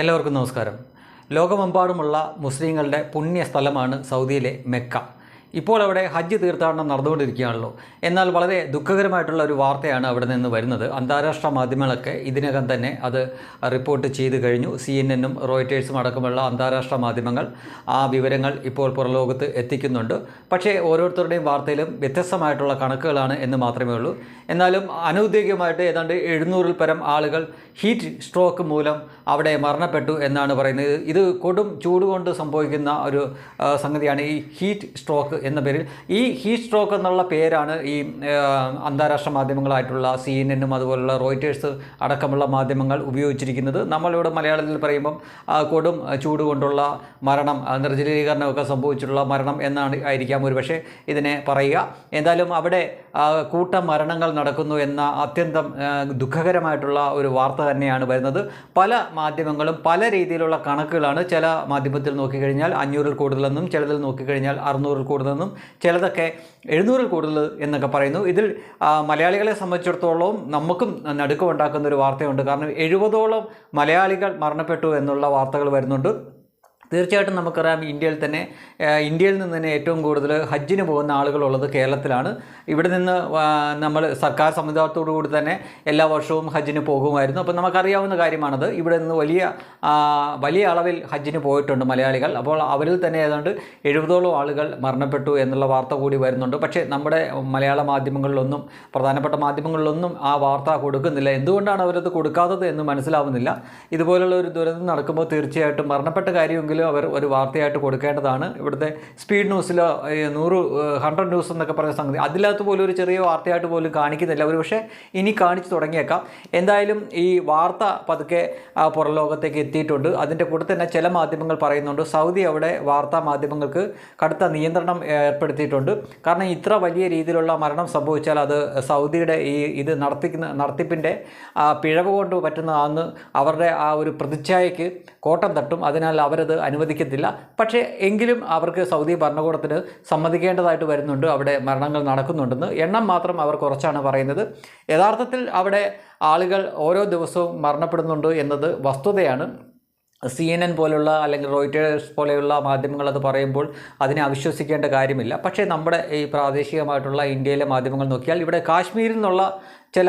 എല്ലാവർക്കും നമസ്കാരം. ലോകമെമ്പാടുമുള്ള മുസ്ലിങ്ങളുടെ പുണ്യ സ്ഥലമാണ് സൗദിയിലെ മെക്ക. ഇപ്പോൾ അവിടെ ഹജ്ജ് തീർത്ഥാടനം നടന്നുകൊണ്ടിരിക്കുകയാണല്ലോ. എന്നാൽ വളരെ ദുഃഖകരമായിട്ടുള്ള ഒരു വാർത്തയാണ് അവിടെ നിന്ന് വരുന്നത്. അന്താരാഷ്ട്ര മാധ്യമങ്ങളൊക്കെ ഇതിനകം തന്നെ അത് റിപ്പോർട്ട് ചെയ്ത് കഴിഞ്ഞു. സി എൻ എന്നും റോയിറ്റേഴ്സും അടക്കമുള്ള അന്താരാഷ്ട്ര മാധ്യമങ്ങൾ ആ വിവരങ്ങൾ ഇപ്പോൾ പുറലോകത്ത് എത്തിക്കുന്നുണ്ട്. പക്ഷേ ഓരോരുത്തരുടെയും വാർത്തയിലും വ്യത്യസ്തമായിട്ടുള്ള കണക്കുകളാണ് എന്ന് മാത്രമേ ഉള്ളൂ. എന്നാലും അനൗദ്യോഗികമായിട്ട് ഏതാണ്ട് എഴുന്നൂറിൽ പരം ആളുകൾ ഹീറ്റ് സ്ട്രോക്ക് മൂലം അവിടെ മരണപ്പെട്ടു എന്നാണ് പറയുന്നത്. ഇത് കൊടും ചൂടുകൊണ്ട് സംഭവിക്കുന്ന ഒരു സംഗതിയാണ് ഈ ഹീറ്റ് സ്ട്രോക്ക് എന്ന പേരിൽ ഈ ഹീറ്റ് സ്ട്രോക്ക് എന്നുള്ള പേരാണ് ഈ അന്താരാഷ്ട്ര മാധ്യമങ്ങളായിട്ടുള്ള സി എൻ എന്നും അതുപോലുള്ള റോയിറ്റേഴ്സ് അടക്കമുള്ള മാധ്യമങ്ങൾ ഉപയോഗിച്ചിരിക്കുന്നത്. നമ്മളിവിടെ മലയാളത്തിൽ പറയുമ്പം കൊടും ചൂട് കൊണ്ടുള്ള മരണം നിർജലീകരണമൊക്കെ സംഭവിച്ചിട്ടുള്ള മരണം എന്നാണ് ആയിരിക്കാം ഒരുപക്ഷെ ഇതിനെ പറയുക. എന്തായാലും അവിടെ കൂട്ട മരണങ്ങൾ നടക്കുന്നു എന്ന അത്യന്തം ദുഃഖകരമായിട്ടുള്ള ഒരു വാർത്ത തന്നെയാണ് വരുന്നത്. പല മാധ്യമങ്ങളും പല രീതിയിലുള്ള കണക്കുകളാണ് ചില മാധ്യമത്തിൽ നോക്കിക്കഴിഞ്ഞാൽ അഞ്ഞൂറിൽ കൂടുതലെന്നും ചിലതിൽ നോക്കിക്കഴിഞ്ഞാൽ അറുന്നൂറിൽ കൂടുതലെന്നും ചിലതൊക്കെ എഴുന്നൂറിൽ കൂടുതൽ എന്നൊക്കെ പറയുന്നു. ഇതിൽ മലയാളികളെ സംബന്ധിച്ചിടത്തോളം നമുക്കും നടുക്കമുണ്ടാക്കുന്ന ഒരു വാർത്തയുണ്ട്. കാരണം എഴുപതോളം മലയാളികൾ മരണപ്പെട്ടു എന്നുള്ള വാർത്തകൾ വരുന്നുണ്ട്. തീർച്ചയായിട്ടും നമുക്കറിയാം ഇന്ത്യയിൽ തന്നെ ഇന്ത്യയിൽ നിന്ന് തന്നെ ഏറ്റവും കൂടുതൽ ഹജ്ജിന് പോകുന്ന ആളുകളുള്ളത് കേരളത്തിലാണ്. ഇവിടെ നിന്ന് നമ്മൾ സർക്കാർ സംവിധാനത്തോടു കൂടി തന്നെ എല്ലാ വർഷവും ഹജ്ജിന് പോകുമായിരുന്നു. അപ്പോൾ നമുക്കറിയാവുന്ന കാര്യമാണത്. ഇവിടെ നിന്ന് വലിയ വലിയ അളവിൽ ഹജ്ജിന് പോയിട്ടുണ്ട് മലയാളികൾ. അപ്പോൾ അവരിൽ തന്നെ ഏതാണ്ട് എഴുപതോളം ആളുകൾ മരണപ്പെട്ടു എന്നുള്ള വാർത്ത കൂടി വരുന്നുണ്ട്. പക്ഷേ നമ്മുടെ മലയാള മാധ്യമങ്ങളിലൊന്നും പ്രധാനപ്പെട്ട മാധ്യമങ്ങളിലൊന്നും ആ വാർത്ത കൊടുക്കുന്നില്ല. എന്തുകൊണ്ടാണ് അവരത് കൊടുക്കാത്തത് എന്ന് മനസ്സിലാവുന്നില്ല. ഇതുപോലുള്ള ഒരു ദുരന്തം നടക്കുമ്പോൾ തീർച്ചയായിട്ടും മരണപ്പെട്ട അവർ ഒരു വാർത്തയായിട്ട് കൊടുക്കേണ്ടതാണ്. ഇവിടുത്തെ സ്പീഡ് ന്യൂസിലോ നൂറ് ഹൺഡ്രഡ് ന്യൂസ് എന്നൊക്കെ പറഞ്ഞ സംഗതി. അതിനകത്ത് പോലും ഒരു ചെറിയ വാർത്തയായിട്ട് പോലും കാണിക്കുന്നില്ല. അവർ പക്ഷേ ഇനി കാണിച്ചു തുടങ്ങിയേക്കാം. എന്തായാലും ഈ വാർത്ത പതുക്കെ പുറലോകത്തേക്ക് എത്തിയിട്ടുണ്ട്. അതിന്റെ കൂടെ തന്നെ ചില മാധ്യമങ്ങൾ പറയുന്നുണ്ട്. സൗദി അവിടെ വാർത്താ മാധ്യമങ്ങൾക്ക് കടുത്ത നിയന്ത്രണം ഏർപ്പെടുത്തിയിട്ടുണ്ട്. കാരണം ഇത്ര വലിയ രീതിയിലുള്ള മരണം സംഭവിച്ചാൽ അത് സൗദിയുടെ ഈ ഇത് നടത്തിക്കുന്ന നടത്തിപ്പിന്റെ പിഴവ് കൊണ്ട് പറ്റുന്നതാണെന്ന് അവരുടെ ആ ഒരു പ്രതിച്ഛായയ്ക്ക് കോട്ടം തട്ടും. അതിനാൽ അവരത് അനുവദിക്കത്തില്ല. പക്ഷേ എങ്കിലും അവർക്ക് സൗദി ഭരണകൂടത്തിന് സമ്മതിക്കേണ്ടതായിട്ട് വരുന്നുണ്ട്. അവിടെ മരണങ്ങൾ നടക്കുന്നുണ്ടെന്ന്. എണ്ണം മാത്രം അവർ കുറച്ചാണ് പറയുന്നത്. യഥാർത്ഥത്തിൽ അവിടെ ആളുകൾ ഓരോ ദിവസവും മരണപ്പെടുന്നുണ്ട് എന്നത് വസ്തുതയാണ്. സി എൻ എൻ പോലുള്ള അല്ലെങ്കിൽ റോയിറ്റേഴ്സ് പോലെയുള്ള മാധ്യമങ്ങൾ അത് പറയുമ്പോൾ അതിനെ അവിശ്വസിക്കേണ്ട കാര്യമില്ല. പക്ഷേ നമ്മുടെ ഈ പ്രാദേശികമായിട്ടുള്ള ഇന്ത്യയിലെ മാധ്യമങ്ങൾ നോക്കിയാൽ ഇവിടെ കാശ്മീരിൽ നിന്നുള്ള ചില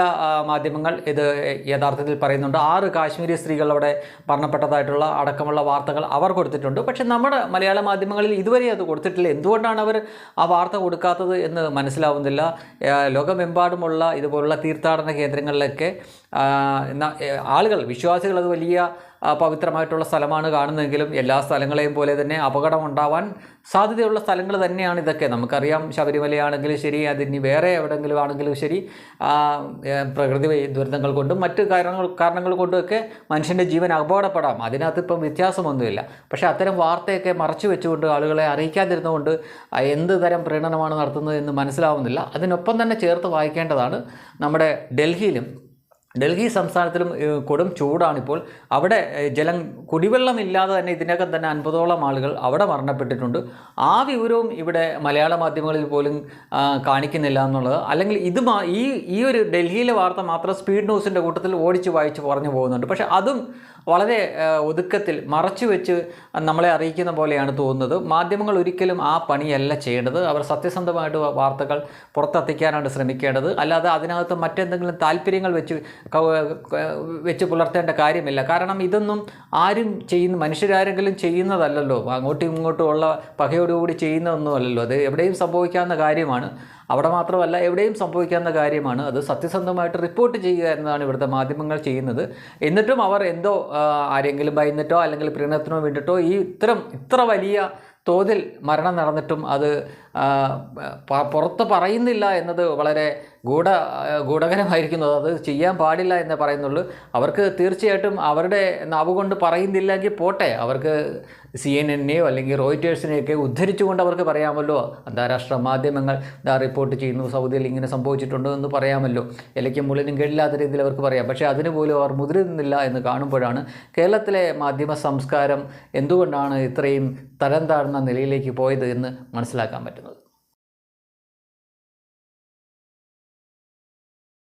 മാധ്യമങ്ങൾ ഇത് യഥാർത്ഥത്തിൽ പറയുന്നുണ്ട്. ആറ് കാശ്മീരി സ്ത്രീകൾ അവിടെ മരണപ്പെട്ടതായിട്ടുള്ള അടക്കമുള്ള വാർത്തകൾ അവർ കൊടുത്തിട്ടുണ്ട്. പക്ഷേ നമ്മുടെ മലയാള മാധ്യമങ്ങളിൽ ഇതുവരെ അത് കൊടുത്തിട്ടില്ല. എന്തുകൊണ്ടാണ് അവർ ആ വാർത്ത കൊടുക്കാത്തത് എന്ന് മനസ്സിലാവുന്നില്ല. ലോകമെമ്പാടുമുള്ള ഇതുപോലുള്ള തീർത്ഥാടന കേന്ദ്രങ്ങളിലൊക്കെ ആളുകൾ വിശ്വാസികൾ അത് വലിയ പവിത്രമായിട്ടുള്ള സ്ഥലമാണ് കാണുന്നതെങ്കിലും എല്ലാ സ്ഥലങ്ങളെയും പോലെ തന്നെ അപകടം ഉണ്ടാവാൻ സാധ്യതയുള്ള സ്ഥലങ്ങൾ തന്നെയാണ് ഇതൊക്കെ. നമുക്കറിയാം ശബരിമലയാണെങ്കിലും ശരി അതിന് വേറെ എവിടെയെങ്കിലും ആണെങ്കിലും ശരി. പ്രകൃതി ദുരന്തങ്ങൾ കൊണ്ടും മറ്റ് കാരണങ്ങൾ കാരണങ്ങൾ കൊണ്ടുമൊക്കെ മനുഷ്യന്റെ ജീവൻ അപകടപ്പെടാം. അതിനകത്ത് ഇപ്പം വ്യത്യാസമൊന്നുമില്ല. പക്ഷേ അത്തരം വാർത്തയൊക്കെ മറച്ചു വെച്ചുകൊണ്ട് ആളുകളെ അറിയിക്കാതിരുന്നുകൊണ്ട് എന്ത് തരം പ്രീണനമാണ് നടത്തുന്നത് എന്ന് മനസ്സിലാവുന്നില്ല. അതിനൊപ്പം തന്നെ ചേർത്ത് വായിക്കേണ്ടതാണ് നമ്മുടെ ഡൽഹിയിലും ഡൽഹി സംസ്ഥാനത്തിലും കൊടും ചൂടാണിപ്പോൾ. അവിടെ ജലം കുടിവെള്ളമില്ലാതെ തന്നെ ഇതിനകം തന്നെ അൻപതോളം ആളുകൾ അവിടെ മരണപ്പെട്ടിട്ടുണ്ട്. ആ വിവരവും ഇവിടെ മലയാള മാധ്യമങ്ങളിൽ പോലും കാണിക്കുന്നില്ല എന്നുള്ളത്. അല്ലെങ്കിൽ ഇത് ഈ ഈ ഒരു ഡൽഹിയിലെ വാർത്ത മാത്രം സ്പീഡ് ന്യൂസിന്റെ കൂട്ടത്തിൽ ഓടിച്ച് വായിച്ച് പറഞ്ഞു പോകുന്നുണ്ട്. പക്ഷേ അതും വളരെ ഒതുക്കത്തിൽ മറച്ചു വെച്ച് നമ്മളെ അറിയിക്കുന്ന പോലെയാണ് തോന്നുന്നത്. മാധ്യമങ്ങൾ ഒരിക്കലും ആ പണിയല്ല ചെയ്യേണ്ടത്. അവർ സത്യസന്ധമായിട്ട് വാർത്തകൾ പുറത്തെത്തിക്കാനാണ് ശ്രമിക്കേണ്ടത്. അല്ലാതെ അതിനകത്ത് മറ്റെന്തെങ്കിലും താല്പര്യങ്ങൾ വെച്ച് വെച്ച് പുലർത്തേണ്ട കാര്യമില്ല. കാരണം ഇതൊന്നും ആരും ചെയ്യുന്ന മനുഷ്യരാരെങ്കിലും ചെയ്യുന്നതല്ലല്ലോ. അങ്ങോട്ടും ഇങ്ങോട്ടും ഉള്ള പകയോടുകൂടി ചെയ്യുന്നതൊന്നുമല്ലല്ലോ. അത് എവിടെയും സംഭവിക്കാവുന്ന കാര്യമാണ്. അവിടെ മാത്രമല്ല എവിടെയും സംഭവിക്കാവുന്ന കാര്യമാണ്. അത് സത്യസന്ധമായിട്ട് റിപ്പോർട്ട് ചെയ്യുക എന്നതാണ് ഇവിടുത്തെ മാധ്യമങ്ങൾ ചെയ്യുന്നത്. എന്നിട്ടും അവർ എന്തോ ആരെങ്കിലും ഭയന്നിട്ടോ അല്ലെങ്കിൽ പ്രീണനത്തിനോ വേണ്ടിയിട്ടോ ഈ ഇത്തരം ഇത്ര വലിയ തോതിൽ മരണം നടന്നിട്ടും അത് പുറത്ത് പറയുന്നില്ല എന്നത് വളരെ ഗൂഢ ഗൂഢകരമായിരിക്കുന്നത് അത് ചെയ്യാൻ പാടില്ല എന്ന് പറയുന്നുള്ളൂ. അവർക്ക് തീർച്ചയായിട്ടും അവരുടെ നാവ് കൊണ്ട് പറയുന്നില്ലെങ്കിൽ പോട്ടെ. അവർക്ക് സി എൻ എന്നെയോ അല്ലെങ്കിൽ റോയിറ്റേഴ്സിനെയൊക്കെ ഉദ്ധരിച്ചുകൊണ്ട് അവർക്ക് പറയാമല്ലോ. അന്താരാഷ്ട്ര മാധ്യമങ്ങൾ ഇതാ റിപ്പോർട്ട് ചെയ്യുന്നു സൗദിയിൽ ഇങ്ങനെ സംഭവിച്ചിട്ടുണ്ട് എന്ന് പറയാമല്ലോ. ഇലയ്ക്കും മുള്ളിനും കേടില്ലാത്ത രീതിയിൽ അവർക്ക് പറയാം. പക്ഷേ അതിനുപോലും അവർ മുതിരുന്നില്ല എന്ന് കാണുമ്പോഴാണ് കേരളത്തിലെ മാധ്യമ സംസ്കാരം എന്തുകൊണ്ടാണ് ഇത്രയും തരം താഴ്ന്ന നിലയിലേക്ക് പോയത് എന്ന് മനസ്സിലാക്കാൻ പറ്റുന്നത്.